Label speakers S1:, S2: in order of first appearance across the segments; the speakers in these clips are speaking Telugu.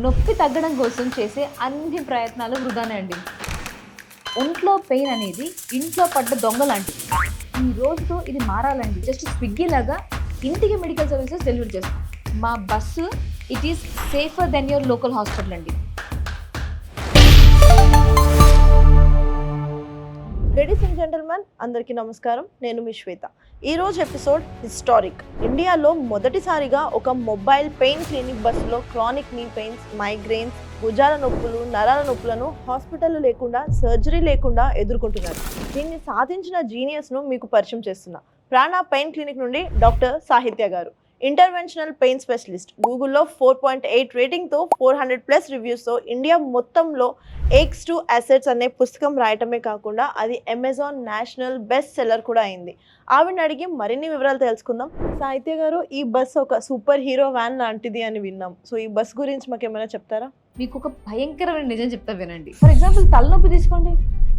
S1: నొప్పి తగ్గడం కోసం చేసే అన్ని ప్రయత్నాలు వృధానే అండి. ఒంట్లో పెయిన్ అనేది ఇంట్లో పడ్డ దొంగ లాంటిది. ఈ రోజుతో ఇది మారాలండి. జస్ట్ స్విగ్గీ లాగా ఇంటికి మెడికల్ సర్వీసెస్ డెలివరీ చేస్తాం. మా bus it is safer then your local hospital అండి.
S2: లేడీస్ అండ్ జెంటల్మెన్ అందరికీ నమస్కారం. నేను మీ శ్వేత. ఈ రోజు ఎపిసోడ్ హిస్టారిక్. ఇండియాలో మొదటిసారిగా ఒక మొబైల్ పెయిన్ క్లినిక్ బస్సులో క్రానిక్ నీ పెయిన్స్ మైగ్రెయిన్స్ భుజాల నొప్పులు నరాల నొప్పులను హాస్పిటల్ లేకుండా సర్జరీ లేకుండా ఎదుర్కొంటున్నారు. దీన్ని సాధించిన జీనియస్ను మీకు పరిచయం చేస్తున్నా. ప్రాణ పెయిన్ క్లినిక్ నుండి డాక్టర్ సాహిత్య గారు. ఇంటర్వెన్షనల్ పెయిన్ స్పెషలిస్ట్ గూగుల్లో ఫోర్ పాయింట్ ఎయిట్ రేటింగ్తో ఫోర్ హండ్రెడ్ ప్లస్ రివ్యూస్తో ఇండియా మొత్తంలో ఎక్స్ టు అసెట్స్ అనే పుస్తకం రాయటమే కాకుండా అది అమెజాన్ నేషనల్ బెస్ట్ సెల్లర్ కూడా అయింది. ఆవిడని అడిగి మరిన్ని వివరాలు తెలుసుకుందాం. సాహిత్య గారు ఈ బస్ ఒక సూపర్ హీరో వ్యాన్ లాంటిది అని విన్నాం. సో ఈ బస్ గురించి మాకు ఏమైనా చెప్తారా?
S1: మీకు ఒక భయంకరమైన నిజం చెప్తా వినండి. ఫర్ ఎగ్జాంపుల్ తలనొప్పి తీసుకోండి.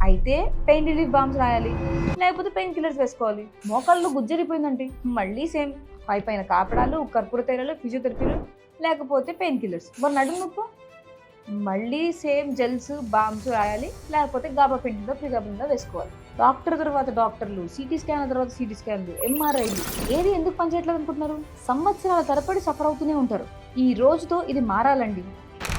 S1: అయితే పెయిన్ రిలీఫ్ బాంబ్స్ రాయాలి. లేకపోతే పెయిన్ కిల్లర్స్ వేసుకోవాలి. మోకాళ్ళు గుజ్జరిపోయిందంటే మళ్ళీ సేమ్ పైపైన కాపడాలు కర్పూర తైలాలు ఫిజియోథెరపీలు లేకపోతే పెయిన్ కిల్లర్స్. మరి నడుము నొప్పు? మళ్ళీ సేమ్ జెల్స్ బామ్స్ రాయాలి లేకపోతే గాబా పెయింటిందో ప్రిగాబిందో వేసుకోవాలి. డాక్టర్ తర్వాత డాక్టర్లు సిటీ స్కాన్ తర్వాత సిటీ స్కాన్లు ఎంఆర్ఐలు ఏది ఎందుకు పనిచేయట్లేదు అనుకుంటున్నారు? సంవత్సరాల తరపడి సఫర్ అవుతూనే ఉంటారు. ఈ రోజుతో ఇది మారాలండి.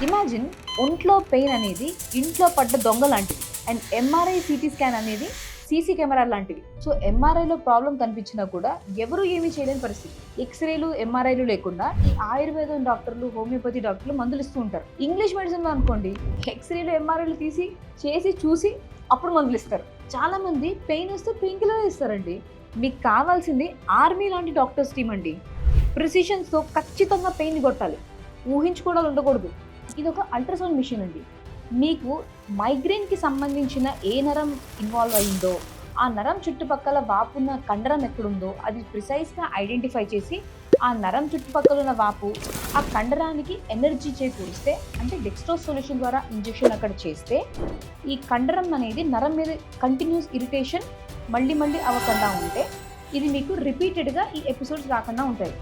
S1: ఇమాజిన్ ఒంట్లో పెయిన్ అనేది ఇంట్లో పడ్డ దొంగ లాంటిది. అండ్ ఎంఆర్ఐ సిటీ స్కాన్ అనేది సీసీ కెమెరా లాంటివి. సో ఎంఆర్ఐలో ప్రాబ్లం కనిపించినా కూడా ఎవరు ఏమీ చేయలేని పరిస్థితి. ఎక్స్రేలు ఎంఆర్ఐలు లేకుండా ఈ ఆయుర్వేదం డాక్టర్లు హోమియోపతి డాక్టర్లు మందులు ఇస్తూ ఉంటారు. ఇంగ్లీష్ మెడిసిన్ అనుకోండి ఎక్స్రేలు ఎంఆర్ఐలు తీసి చేసి చూసి అప్పుడు మందులు ఇస్తారు. చాలా మంది పెయిన్ వస్తే పెయిన్ కిల్లర్ ఇస్తారండి. మీకు కావాల్సింది ఆర్మీ లాంటి డాక్టర్స్ టీమ్ అండి. ప్రిసిషన్స్తో ఖచ్చితంగా పెయిన్ కొట్టాలి. ఊహించుకోవడాలు ఉండకూడదు. ఇది ఒక అల్ట్రాసౌండ్ మిషన్ అండి. మీకు మైగ్రేన్కి సంబంధించిన ఏ నరం ఇన్వాల్వ్ అయిందో ఆ నరం చుట్టుపక్కల వాపున్న కండరం ఎక్కడుందో అది ప్రిసైజ్గా ఐడెంటిఫై చేసి ఆ నరం చుట్టుపక్కల ఉన్న వాపు ఆ కండరానికి ఎనర్జీ చేకూరిస్తే అంటే డెక్స్ట్రో సొల్యూషన్ ద్వారా ఇంజెక్షన్ అక్కడ చేస్తే ఈ కండరం అనేది నరం మీద కంటిన్యూస్ ఇరిటేషన్ మళ్ళీ మళ్ళీ అవ్వకుండా ఉంటే ఇది మీకు రిపీటెడ్గా ఈ ఎపిసోడ్స్ రాకుండా ఉంటాయి.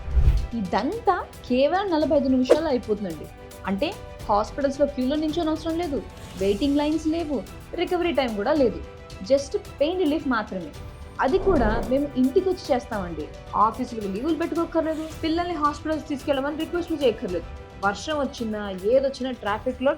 S1: ఇదంతా కేవలం నలభై ఐదు నిమిషాలు అయిపోతుందండి. అంటే హాస్పిటల్స్లో క్యూలో నించోని అవసరం లేదు. వెయిటింగ్ లైన్స్ లేవు. రికవరీ టైం కూడా లేదు. జస్ట్ పెయిన్ రిలీఫ్ మాత్రమే. అది కూడా మేము ఇంటికి వచ్చి చేస్తామండి. ఆఫీసులకు లీవులు పెట్టుకోకర్లేదు పిల్లల్ని హాస్పిటల్స్ తీసుకెళ్ళమని రిక్వెస్ట్లు చేయక్కర్లేదు. వర్షం వచ్చినా ఏదొచ్చినా ట్రాఫిక్లో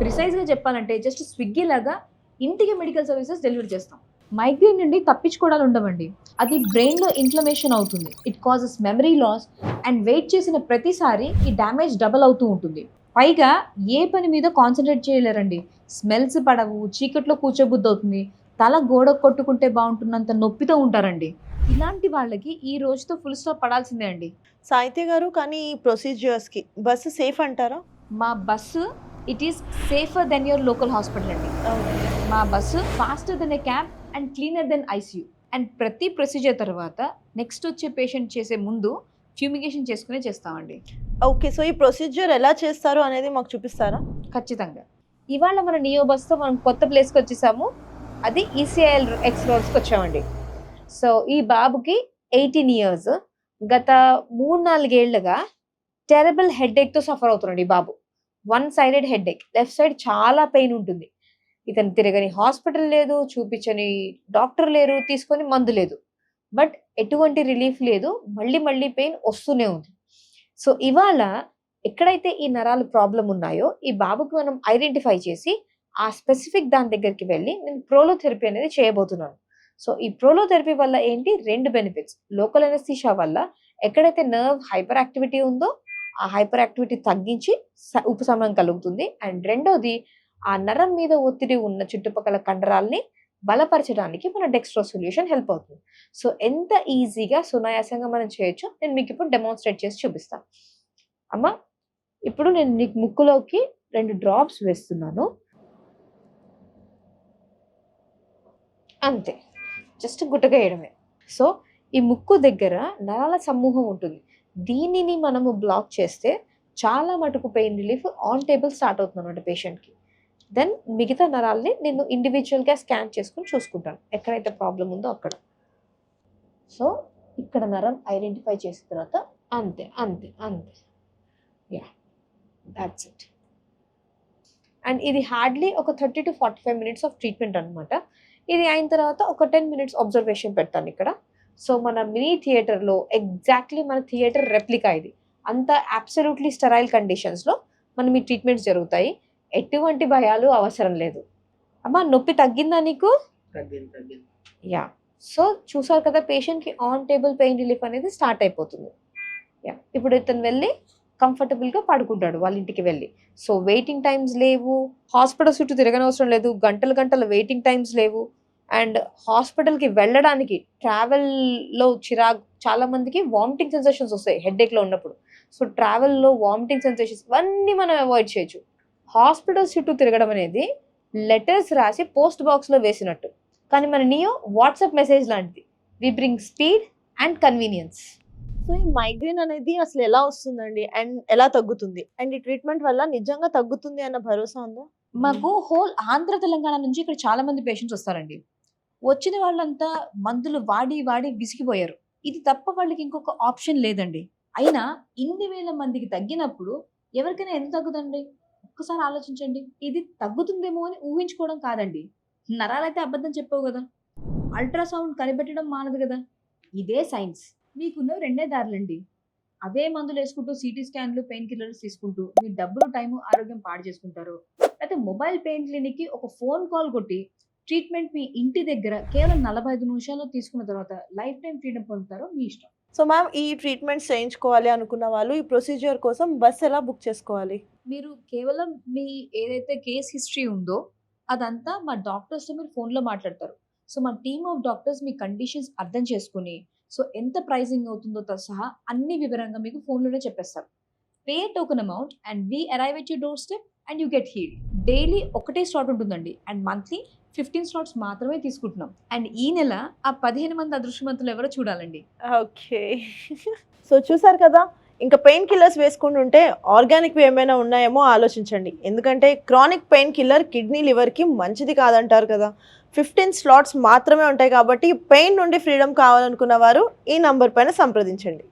S1: ప్రిసైజ్గా చెప్పాలంటే జస్ట్ స్విగ్గీ లాగా ఇంటికి మెడికల్ సర్వీసెస్ డెలివరీ చేస్తాం. మైగ్రేన్ నుండి తప్పించుకోవడాలు ఉండవండి. అది బ్రెయిన్లో ఇన్ఫ్లమేషన్ అవుతుంది. It causes memory loss and wait చేసిన ప్రతిసారి ఈ డ్యామేజ్ డబల్ అవుతూ ఉంటుంది. పైగా ఏ పని మీద కాన్సన్ట్రేట్ చేయలేరండి. స్మెల్స్ పడవు చీకట్లో కూర్చోబుద్ధి అవుతుంది తల గోడ కొట్టుకుంటే బాగుంటున్నంత నొప్పితో ఉంటారండి. ఇలాంటి వాళ్ళకి ఈ రోజుతో ఫుల్ స్టాప్ పడాల్సిందే అండి.
S2: సాహిత్య గారు కానీ ఈ ప్రొసీజర్స్కి బస్సు సేఫ్ అంటారా?
S1: మా bus it is safer then your local hospital అండి. మా bus faster then a cab and cleaner then ICU and ప్రతి ప్రొసీజర్ తర్వాత నెక్స్ట్ వచ్చే పేషెంట్ చేసే ముందు ఫ్యూమిగేషన్ చేసుకునే చేస్తామండి.
S2: ఓకే సో ఈ ప్రొసీజర్ ఎలా చేస్తారు అనేది మాకు చూపిస్తారా?
S1: ఖచ్చితంగా. ఇవాళ మన నియో బస్తో మనం కొత్త ప్లేస్కి వచ్చేసాము. అది ఈసీఐఎల్ ఎక్స్ రోడ్స్కి వచ్చామండి. సో ఈ బాబుకి ఎయిటీన్ ఇయర్స్ గత మూడు నాలుగేళ్ళుగా టెరబుల్ హెడ్ఏక్తో సఫర్ అవుతున్నాడు ఈ బాబు. One sided headache left side చాలా పెయిన్ ఉంటుంది. ఇతను తిరగని హాస్పిటల్ లేదు చూపించని డాక్టర్ లేరు తీసుకొని మందు లేదు. బట్ ఎటువంటి రిలీఫ్ లేదు మళ్ళీ మళ్ళీ పెయిన్ వస్తూనే ఉంది. సో ఇవాళ ఎక్కడైతే ఈ నరాలు ప్రాబ్లం ఉన్నాయో ఈ బాబుకి మనం ఐడెంటిఫై చేసి ఆ స్పెసిఫిక్ దాని దగ్గరికి వెళ్ళి నేను ప్రోలోథెరపీ అనేది చేయబోతున్నాను. సో ఈ ప్రోలోథెరపీ వల్ల ఏంటి? రెండు బెనిఫిట్స్. లోకల్ ఎనస్థీషా వల్ల ఎక్కడైతే నర్వ్ హైపర్ యాక్టివిటీ ఉందో ఆ హైపర్ యాక్టివిటీ తగ్గించి ఉపశమనం కలుగుతుంది. అండ్ రెండోది ఆ నరం మీద ఒత్తిడి ఉన్న చుట్టుపక్కల కండరాల్ని బలపరచడానికి మన డెక్స్ట్రో సొల్యూషన్ హెల్ప్ అవుతుంది. సో ఎంత ఈజీగా సునాయాసంగా మనం చేయొచ్చో నేను మీకు ఇప్పుడు డెమాన్స్ట్రేట్ చేసి చూపిస్తాను అమ్మ ఇప్పుడు నేను నీకు ముక్కులోకి రెండు డ్రాప్స్ వేస్తున్నాను. అంతే. జస్ట్ గుట్టగా వేయడమే. సో ఈ ముక్కు దగ్గర నరాల సమూహం ఉంటుంది. దీనిని మనము బ్లాక్ చేస్తే చాలా మటుకు pain relief on table start అవుతుంది అనమాట పేషెంట్కి దెన్ మిగతా నరాల్ని నేను ఇండివిజువల్గా స్కాన్ చేసుకుని చూసుకుంటాను. ఎక్కడైతే ప్రాబ్లం ఉందో అక్కడ. సో ఇక్కడ నరం ఐడెంటిఫై చేసిన తర్వాత అంతే అంతే అంతే. యా దాట్స్ ఇట్ అండ్ ఇది హార్డ్లీ ఒక thirty to forty five minutes of treatment అనమాట ఇది అయిన తర్వాత ఒక టెన్ మినిట్స్ అబ్జర్వేషన్ పెడతాను ఇక్కడ. సో మన మినీ థియేటర్లో ఎగ్జాక్ట్లీ మన థియేటర్ రెప్లికా ఇది. అంత అబ్సల్యూట్లీ స్టరైల్ కండిషన్స్లో మనం ఈ ట్రీట్మెంట్స్ జరుగుతాయి. ఎటువంటి భయాలు అవసరం లేదు. అమ్మా నొప్పి తగ్గిందా నీకు? యా. సో చూసారు కదా పేషెంట్కి ఆన్ టేబుల్ పెయిన్ రిలీఫ్ అనేది స్టార్ట్ అయిపోతుంది. యా. ఇప్పుడు ఇతను వెళ్ళి కంఫర్టబుల్గా పడుకుంటాడు వాళ్ళ ఇంటికి వెళ్ళి. సో వెయిటింగ్ టైమ్స్ లేవు. హాస్పిటల్ చుట్టూ తిరగనవసరం లేదు. గంటలు గంటల వెయిటింగ్ టైమ్స్ లేవు. అండ్ హాస్పిటల్కి వెళ్ళడానికి ట్రావెల్లో చిరాకు చాలా మందికి వామిటింగ్ సెన్సేషన్స్ వస్తాయి హెడేక్లో ఉన్నప్పుడు. సో ట్రావెల్లో వామిటింగ్ సెన్సేషన్స్ ఇవన్నీ మనం అవాయిడ్ చేయొచ్చు. హాస్పిటల్స్ చుట్టూ తిరగడం అనేది లెటర్స్ రాసి పోస్ట్ బాక్స్లో వేసినట్టు. కానీ మన నియో వాట్సాప్ మెసేజ్ లాంటిది. We bring speed and convenience
S2: so ఈ మైగ్రేన్ అనేది అసలు ఎలా వస్తుందండి? అండ్ ఎలా తగ్గుతుంది? అండ్ ఈ ట్రీట్మెంట్ వల్ల నిజంగా తగ్గుతుంది అన్న భరోసా ఉందా?
S1: మాకు హోల్ ఆంధ్ర తెలంగాణ నుంచి ఇక్కడ చాలా మంది పేషెంట్స్ వస్తారండి. వచ్చిన వాళ్ళంతా మందులు వాడి వాడి విసిగిపోయారు. ఇది తప్ప వాళ్ళకి ఇంకొక ఆప్షన్ లేదండి. అయినా ఇన్ని వేల మందికి తగ్గినప్పుడు ఎవరికైనా ఎంత తగ్గుదండి? ఒక్కసారి ఆలోచించండి. ఇది తగ్గుతుందేమో అని ఊహించుకోవడం కాదండి. నరాలైతే అబద్ధం చెప్పవు కదా. అల్ట్రాసౌండ్ కనిపెట్టడం మానదు కదా. ఇదే సైన్స్. మీకున్న రెండే దారులండి. అదే మందులు వేసుకుంటూ సిటీ స్కాన్లు పెయిన్ కిల్లర్స్ తీసుకుంటూ మీ డబ్బులు టైము ఆరోగ్యం పాడు చేసుకుంటారు. అయితే మొబైల్ పెయిన్ క్లినిక్కి ఒక ఫోన్ కాల్ కొట్టి ట్రీట్మెంట్ మీ ఇంటి దగ్గర కేవలం నలభై ఐదు నిమిషాల్లో తీసుకున్న తర్వాత లైఫ్ టైం ఫ్రీడమ్ పొందుతారో మీ ఇష్టం.
S2: సో మ్యామ్ ఈ ట్రీట్మెంట్స్ చేయించుకోవాలి అనుకున్న వాళ్ళు ఈ ప్రొసీజర్ కోసం బస్ ఎలా బుక్ చేసుకోవాలి?
S1: మీరు కేవలం మీ ఏదైతే కేస్ హిస్టరీ ఉందో అదంతా మా డాక్టర్స్తో మీరు ఫోన్లో మాట్లాడతారు. సో మా టీమ్ ఆఫ్ డాక్టర్స్ మీ కండిషన్స్ అర్థం చేసుకుని సో ఎంత ప్రైజింగ్ అవుతుందో తో సహా అన్ని వివరంగా మీకు ఫోన్లోనే చెప్పేస్తారు. Pay token amount and we arrive at you doorstep and you get heal daily ఒకటే స్లాట్ ఉంటుందండి. అండ్ మంత్లీ ఫిఫ్టీన్ స్లాట్స్ మాత్రమే తీసుకుంటున్నాం. అండ్ ఈ నెల ఆ పదిహేను మంది అదృష్టమంతులు ఎవరో చూడాలండి.
S2: ఓకే. సో చూసారు కదా ఇంకా పెయిన్ కిల్లర్స్ వేసుకుంటుంటే ఆర్గానిక్వి ఏమైనా ఉన్నాయేమో ఆలోచించండి. ఎందుకంటే క్రానిక్ పెయిన్ కిల్లర్ కిడ్నీ లివర్కి మంచిది కాదంటారు కదా. ఫిఫ్టీన్ స్లాట్స్ మాత్రమే ఉంటాయి కాబట్టి పెయిన్ నుండి ఫ్రీడమ్ కావాలనుకున్న వారు ఈ నంబర్ పైన సంప్రదించండి.